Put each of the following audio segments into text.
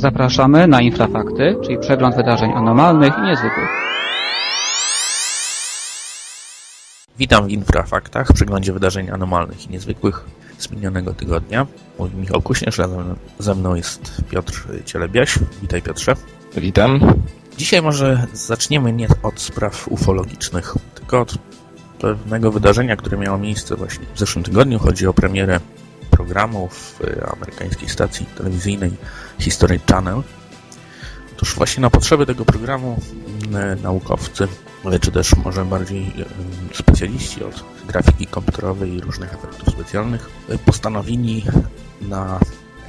Zapraszamy na Infrafakty, czyli przegląd wydarzeń anormalnych i niezwykłych. Witam w Infrafaktach, przeglądzie wydarzeń anormalnych i niezwykłych z minionego tygodnia. Mówi Michał Kuśnierz, a ze mną- ze mną jest Piotr Cielebiaś. Witaj Piotrze. Witam. Dzisiaj może zaczniemy nie od spraw ufologicznych, tylko od pewnego wydarzenia, które miało miejsce właśnie w zeszłym tygodniu. Chodzi o premierę programu w y, amerykańskiej stacji telewizyjnej History Channel. Otóż właśnie na potrzeby tego programu y, naukowcy, y, czy też może bardziej specjaliści od grafiki komputerowej i różnych efektów specjalnych, postanowili na,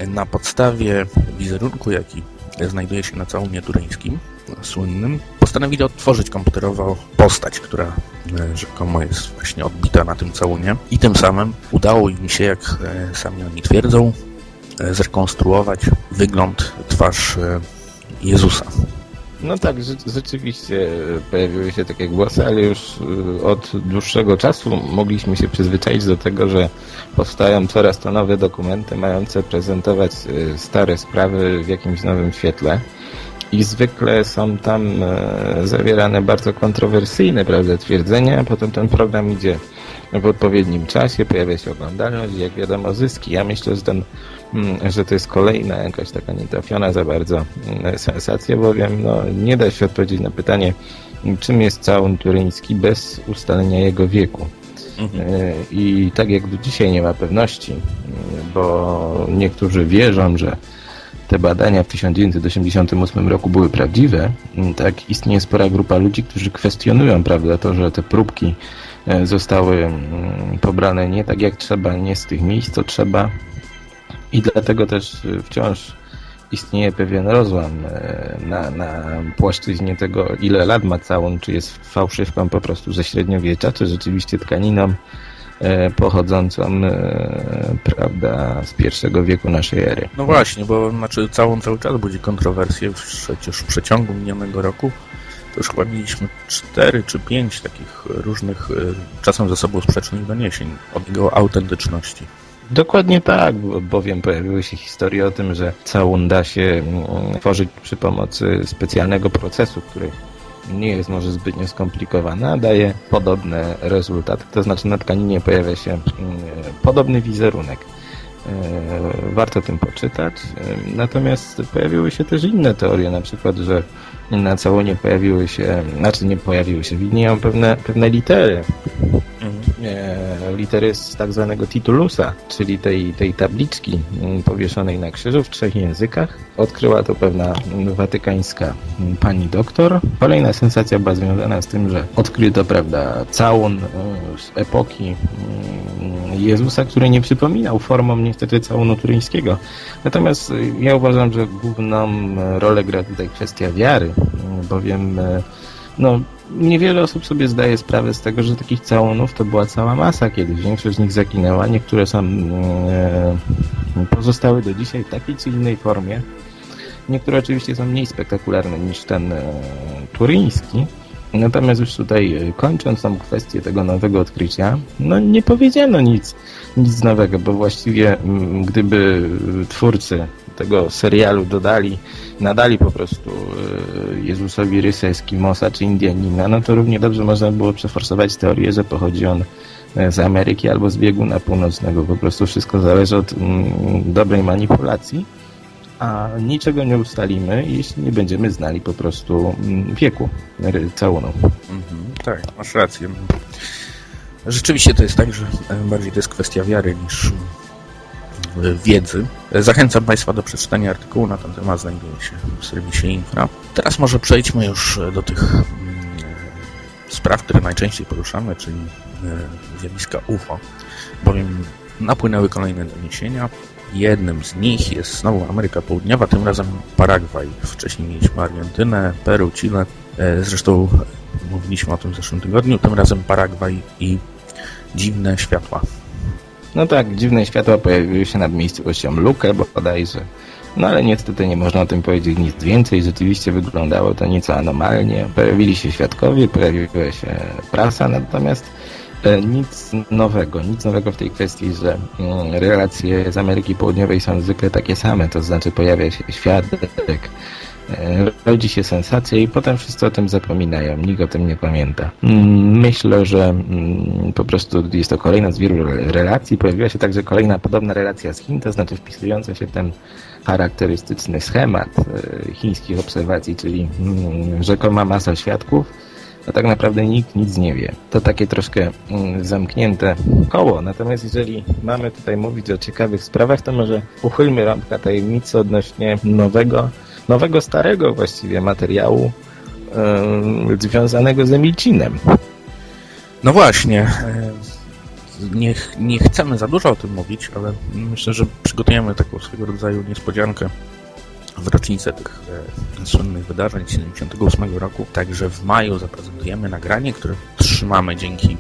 na podstawie wizerunku, jaki znajduje się na całunie turyńskim, słynnym, postanowili odtworzyć komputerowo postać, która e, rzekomo jest właśnie odbita na tym całunie i tym samym udało im się, jak e, sami oni twierdzą, e, zrekonstruować wygląd, twarz Jezusa. No tak, rze- rzeczywiście pojawiły się takie głosy, ale już od dłuższego czasu mogliśmy się przyzwyczaić do tego, że powstają coraz to nowe dokumenty mające prezentować stare sprawy w jakimś nowym świetle. I zwykle są tam e, zawierane bardzo kontrowersyjne prawda, twierdzenia, a potem ten program idzie w odpowiednim czasie, pojawia się oglądalność i jak wiadomo zyski. Ja myślę, że, ten, mm, że to jest kolejna jakaś taka nietrafiona za bardzo mm, sensacja, bowiem no, nie da się odpowiedzieć na pytanie, czym jest całun turyński bez ustalenia jego wieku. Mhm. E, I tak jak do dzisiaj nie ma pewności, bo niektórzy wierzą, że te badania w 1988 roku były prawdziwe, m, tak istnieje spora grupa ludzi, którzy kwestionują prawda, to, że te próbki e, zostały mm, pobrane nie tak jak trzeba, nie z tych miejsc, co trzeba. I dlatego też e, wciąż istnieje pewien rozłam e, na, na płaszczyźnie tego, ile lat ma całun, czy jest fałszywką po prostu ze średniowiecza, czy rzeczywiście tkaniną pochodzącą e, prawda, z pierwszego wieku naszej ery. No właśnie, bo znaczy całą cały czas budzi kontrowersje. Przecież w przeciągu minionego roku to już chyba mieliśmy cztery czy pięć takich różnych, y, czasem ze sobą sprzecznych doniesień od jego autentyczności. Dokładnie tak, bo- bowiem pojawiły się historie o tym, że całun da się mm, tworzyć przy pomocy specjalnego procesu, który nie jest może zbytnio skomplikowany, a daje podobny rezultat. To znaczy na tkaninie pojawia się mm, podobny wizerunek. E, Warto tym poczytać. E, Natomiast pojawiły się też inne teorie, na przykład, że na całunie pojawiły się, znaczy nie pojawiły się, widnieją pewne, pewne litery, e, litery z tak zwanego titulusa, czyli tej, tej tabliczki powieszonej na krzyżu w trzech językach. Odkryła to pewna watykańska pani doktor. Kolejna sensacja była związana z tym, że odkryto, prawda, całun z epoki Jezusa, który nie przypominał formą niestety całunu turyńskiego. Natomiast e, ja uważam, że główną e, rolę gra tutaj kwestia wiary, mm, bowiem e, no, niewiele osób sobie zdaje sprawę z tego, że takich całunów to była cała masa kiedyś. Większość z nich zaginęła, niektóre są e, pozostały do dzisiaj w takiej czy innej formie. Niektóre oczywiście są mniej spektakularne niż ten turyński. Natomiast już tutaj e, kończąc tą kwestię tego nowego odkrycia, no nie powiedziano nic, nic nowego, bo właściwie mm, gdyby e, twórcy tego serialu dodali, nadali po prostu e, Jezusowi rysę Eskimosa czy Indianina, no to równie dobrze można było przeforsować teorię, że pochodzi on z Ameryki albo z bieguna północnego. Po prostu wszystko zależy od mm, dobrej manipulacji, a niczego nie ustalimy, jeśli nie będziemy znali po prostu mm, wieku całunu. Mhm, tak, masz rację. Rzeczywiście to jest tak, że e, bardziej to jest kwestia wiary niż e, wiedzy. Zachęcam Państwa do przeczytania artykułu na ten temat, znajduje się w serwisie Infra. Teraz może przejdźmy już e, do tych mm, spraw, które najczęściej poruszamy, czyli zjawiska UFO, bowiem napłynęły kolejne doniesienia. Jednym z nich jest znowu Ameryka Południowa, tym razem Paragwaj. Wcześniej mieliśmy Argentynę, Peru, Chile. E, Zresztą mówiliśmy o tym w zeszłym tygodniu. Tym razem Paragwaj i dziwne światła. No tak, dziwne światła pojawiły się nad miejscowością Lukę, bo bodajże. No ale niestety nie można o tym powiedzieć nic więcej. Rzeczywiście wyglądało to nieco anomalnie. Pojawili się świadkowie, pojawiła się prasa, natomiast Nic nowego, nic nowego w tej kwestii, że mm, relacje z Ameryki Południowej są zwykle takie same, to znaczy pojawia się świadek, e, rodzi się sensacja i potem wszyscy o tym zapominają, nikt o tym nie pamięta. Myślę, że mm, po prostu jest to kolejna z wielu re- relacji. Pojawiła się także kolejna podobna relacja z Chin, to znaczy wpisująca się w ten charakterystyczny schemat e, chińskich obserwacji, czyli mm, rzekoma masa świadków, a tak naprawdę nikt nic nie wie. To takie troszkę mm, zamknięte koło. Natomiast jeżeli mamy tutaj mówić o ciekawych sprawach, to może uchylmy rąbka tajemnicy odnośnie nowego, nowego, starego właściwie materiału yy, związanego z Emilcinem. No właśnie. e, Nie, nie chcemy za dużo o tym mówić, ale myślę, że przygotujemy taką swego rodzaju niespodziankę w rocznicę tych e, słynnych wydarzeń 78 roku. Także w maju zaprezentujemy nagranie, które trzymamy dzięki,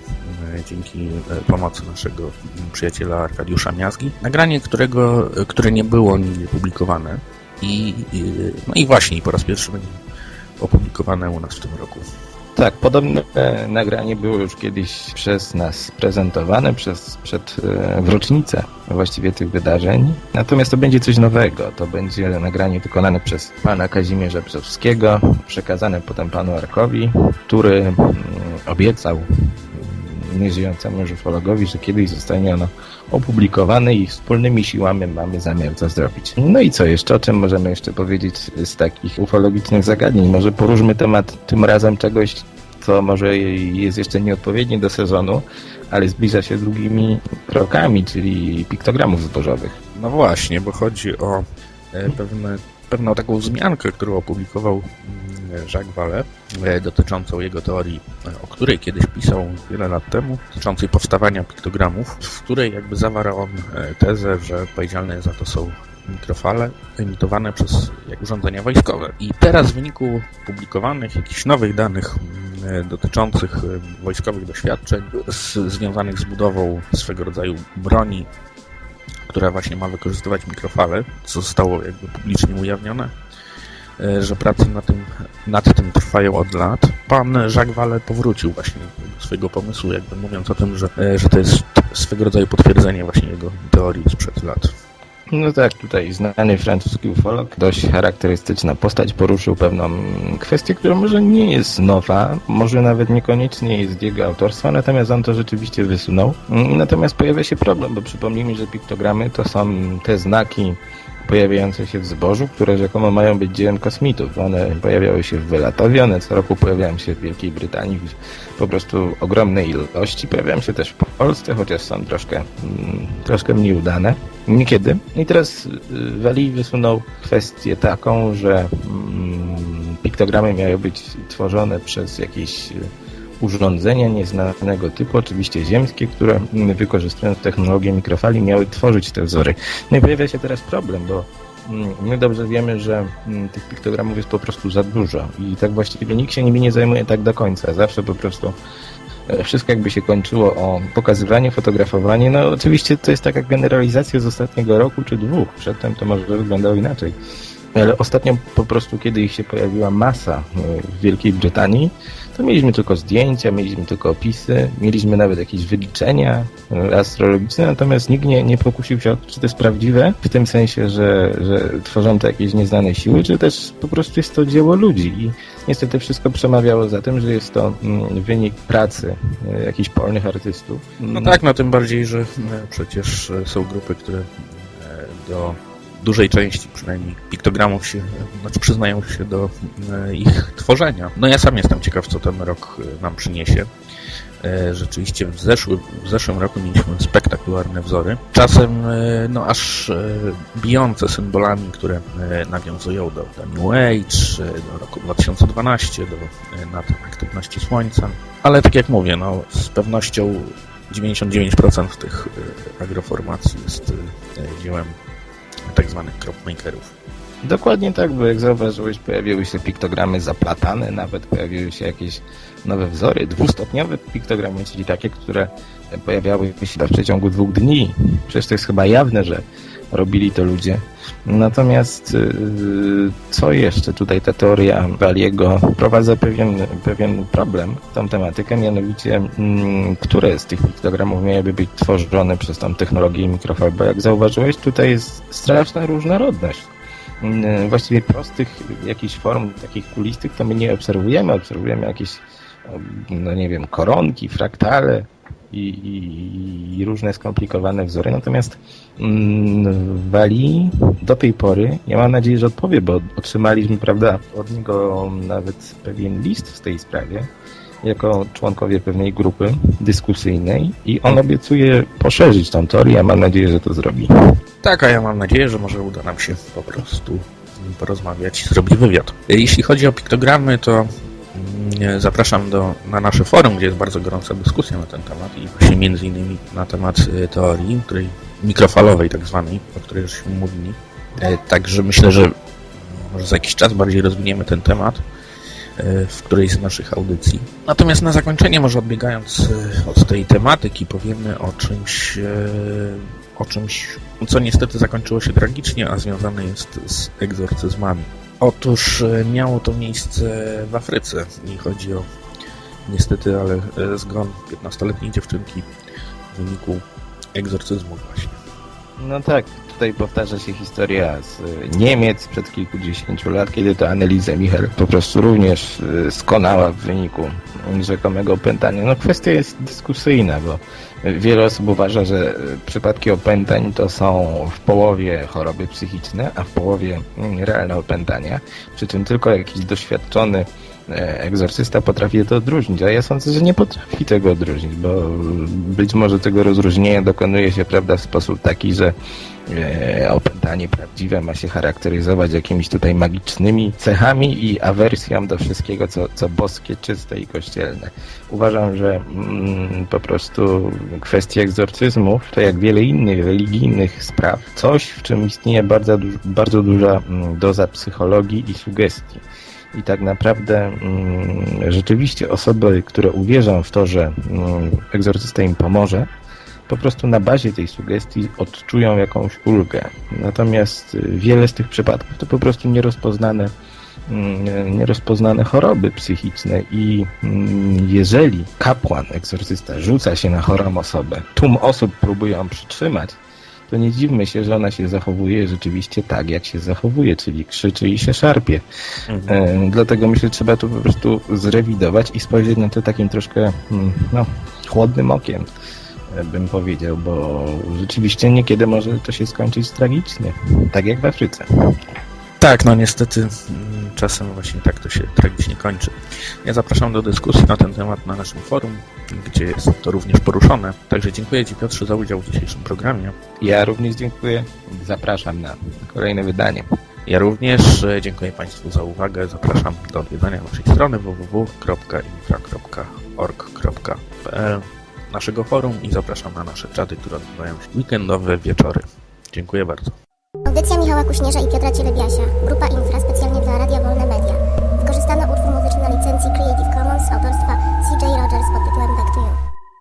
e, dzięki e, pomocy naszego przyjaciela Arkadiusza Miazgi. Nagranie, którego, e, które nie było nigdy publikowane. I, no i właśnie po raz pierwszy będzie opublikowane u nas w tym roku. Tak, podobne e, nagranie było już kiedyś przez nas prezentowane przez, przed, e, w rocznicę właściwie tych wydarzeń. Natomiast to będzie coś nowego. To będzie nagranie wykonane przez pana Kazimierza Brzowskiego, przekazane potem panu Arkowi, który mm, obiecał nieżyjącemu ufologowi, że kiedyś zostanie ono opublikowane i wspólnymi siłami mamy zamiar to zrobić. No i co jeszcze? O czym możemy jeszcze powiedzieć z takich ufologicznych zagadnień? Może poróżmy temat tym razem czegoś, co może jest jeszcze nieodpowiednie do sezonu, ale zbliża się drugimi krokami, czyli piktogramów zbożowych. No właśnie, bo chodzi o e, pewne, pewną taką wzmiankę, którą opublikował Jacques Vallée e, dotyczącą jego teorii, e, o której kiedyś pisał wiele lat temu, dotyczącej powstawania piktogramów, w której jakby zawarł on e, tezę, że odpowiedzialne za to są mikrofale emitowane przez urządzenia wojskowe. I teraz w wyniku publikowanych jakichś nowych danych dotyczących wojskowych doświadczeń z, związanych z budową swego rodzaju broni która właśnie ma wykorzystywać mikrofale, co zostało jakby publicznie ujawnione, że prace nad tym, nad tym trwają od lat. Pan Jacques Vallée powrócił właśnie do swojego pomysłu, jakby mówiąc o tym, że, e, że to jest swego rodzaju potwierdzenie właśnie jego teorii sprzed lat. No tak, tutaj znany francuski ufolog, dość charakterystyczna postać, poruszył pewną kwestię, która może nie jest nowa, może nawet niekoniecznie jest jego autorstwa, natomiast on to rzeczywiście wysunął. Natomiast pojawia się problem, bo przypomnijmy, że piktogramy to są te znaki pojawiające się w zbożu, które rzekomo mają być dziełem kosmitów. One pojawiały się w Wylatowie, one co roku pojawiają się w Wielkiej Brytanii w po prostu ogromnej ilości. Pojawiają się też w Polsce, chociaż są troszkę, mm, troszkę mniej udane. Niekiedy. I teraz y, Wali wysunął kwestię taką, że mm, piktogramy miały być tworzone przez jakieś urządzenia nieznanego typu, oczywiście ziemskie, które wykorzystując technologię mikrofali miały tworzyć te wzory. No i pojawia się teraz problem, bo mm, my dobrze wiemy, że mm, tych piktogramów jest po prostu za dużo i tak właściwie nikt się nimi nie zajmuje tak do końca. Zawsze po prostu e, wszystko jakby się kończyło o pokazywanie, fotografowanie. No oczywiście to jest taka generalizacja z ostatniego roku czy dwóch. Przedtem to może wyglądało inaczej. Ale ostatnio po prostu, kiedy ich się pojawiła masa e, w Wielkiej Brytanii, to mieliśmy tylko zdjęcia, mieliśmy tylko opisy, mieliśmy nawet jakieś wyliczenia e, astrologiczne, natomiast nikt nie, nie pokusił się o to, czy to jest prawdziwe, w tym sensie, że, że tworzą to jakieś nieznane siły, czy też po prostu jest to dzieło ludzi. I niestety wszystko przemawiało za tym, że jest to mm, wynik pracy e, jakichś polnych artystów. No tak, no tym bardziej, że przecież są grupy, które do dużej części przynajmniej piktogramów się, znaczy przyznają się do e, ich tworzenia. No ja sam jestem ciekaw, co ten rok e, nam przyniesie. E, Rzeczywiście w, zeszły, w zeszłym roku mieliśmy spektakularne wzory. Czasem no aż bijące symbolami, które nawiązują do, do New Age, do roku 2012, do e, nadaktywności Słońca. Ale tak jak mówię, no z pewnością 99% tych agroformacji jest dziełem tak zwanych cropmakerów. Dokładnie tak, bo jak zauważyłeś, pojawiły się piktogramy zaplatane, nawet pojawiły się jakieś nowe wzory, dwustopniowe piktogramy, czyli takie, które pojawiały się w przeciągu dwóch dni. Przecież to jest chyba jawne, że robili to ludzie. Natomiast y, co jeszcze tutaj ta teoria Waliego wprowadza pewien, pewien problem w tą tematykę, mianowicie mm, które z tych piktogramów miałyby być tworzone przez tą technologię mikrofal, bo jak zauważyłeś, tutaj jest straszna różnorodność. Mm, Właściwie prostych jakichś form takich kulistych to my nie obserwujemy, obserwujemy jakieś no nie wiem, koronki, fraktale i, i, i różne skomplikowane wzory. Natomiast mm, Wali do tej pory, ja mam nadzieję, że odpowie, bo otrzymaliśmy, prawda, od niego nawet pewien list w tej sprawie, jako członkowie pewnej grupy dyskusyjnej i on obiecuje poszerzyć tą teorię, ja mam nadzieję, że to zrobi. Tak, a ja mam nadzieję, że może uda nam się po prostu porozmawiać zrobić wywiad. Jeśli chodzi o piktogramy, to zapraszam do, na nasze forum, gdzie jest bardzo gorąca dyskusja na ten temat i właśnie między innymi na temat y, teorii, której mikrofalowej tak zwanej, o której żeśmy mówili. E, Także myślę, że może za jakiś czas bardziej rozwiniemy ten temat e, w którejś z naszych audycji. Natomiast na zakończenie, może odbiegając e, od tej tematyki, powiemy o czymś, e, o czymś, co niestety zakończyło się tragicznie, a związane jest z egzorcyzmami. Otóż e, miało to miejsce w Afryce i chodzi o niestety, ale e, zgon 15-letniej dziewczynki w wyniku egzorcyzmu właśnie. No tak, tutaj powtarza się historia z y, Niemiec sprzed kilkudziesięciu lat, kiedy to Anneliese Michel po prostu również y, skonała w wyniku rzekomego opętania. No kwestia jest dyskusyjna, bo wiele osób uważa, że y, przypadki opętań to są w połowie choroby psychiczne, a w połowie mm, realne opętania, przy czym tylko jakiś doświadczony egzorcysta potrafi to odróżnić, a ja sądzę, że nie potrafi tego odróżnić, bo być może tego rozróżnienia dokonuje się prawda, w sposób taki, że opętanie prawdziwe ma się charakteryzować jakimiś tutaj magicznymi cechami i awersją do wszystkiego, co, co boskie, czyste i kościelne. Uważam, że mm, po prostu kwestia egzorcyzmów to jak wiele innych religijnych spraw, coś w czym istnieje bardzo, bardzo duża mm, doza psychologii i sugestii. I tak naprawdę mm, rzeczywiście osoby, które uwierzą w to, że mm, egzorcysta im pomoże, po prostu na bazie tej sugestii odczują jakąś ulgę. Natomiast y, wiele z tych przypadków to po prostu nierozpoznane, mm, nierozpoznane choroby psychiczne i mm, jeżeli kapłan, egzorcysta rzuca się na chorą osobę, tłum osób próbuje ją przytrzymać, to nie dziwmy się, że ona się zachowuje rzeczywiście tak, jak się zachowuje, czyli krzyczy i się szarpie. E, Dlatego myślę, że trzeba to po prostu zrewidować i spojrzeć na to takim troszkę mm, no, chłodnym okiem, bym powiedział, bo rzeczywiście niekiedy może to się skończyć tragicznie, tak jak w Afryce. Tak, no niestety mm, czasem właśnie tak to się tragicznie kończy. Ja zapraszam do dyskusji na ten temat na naszym forum, gdzie jest to również poruszone. Także dziękuję Ci Piotrze za udział w dzisiejszym programie. Ja również dziękuję, zapraszam na kolejne wydanie. Ja również e, dziękuję Państwu za uwagę. Zapraszam do odwiedzania naszej strony www.infra.org.pl naszego forum i zapraszam na nasze czaty, które odbywają się weekendowe wieczory. Dziękuję bardzo. Audycja Michała Kuśnierza i Piotra Cielebiasia. Grupa Infra specjalnie dla Radia Wolne Media. Wykorzystano utwór muzyczny na licencji Creative Commons autorstwa CJ Rogers pod tytułem Back to You.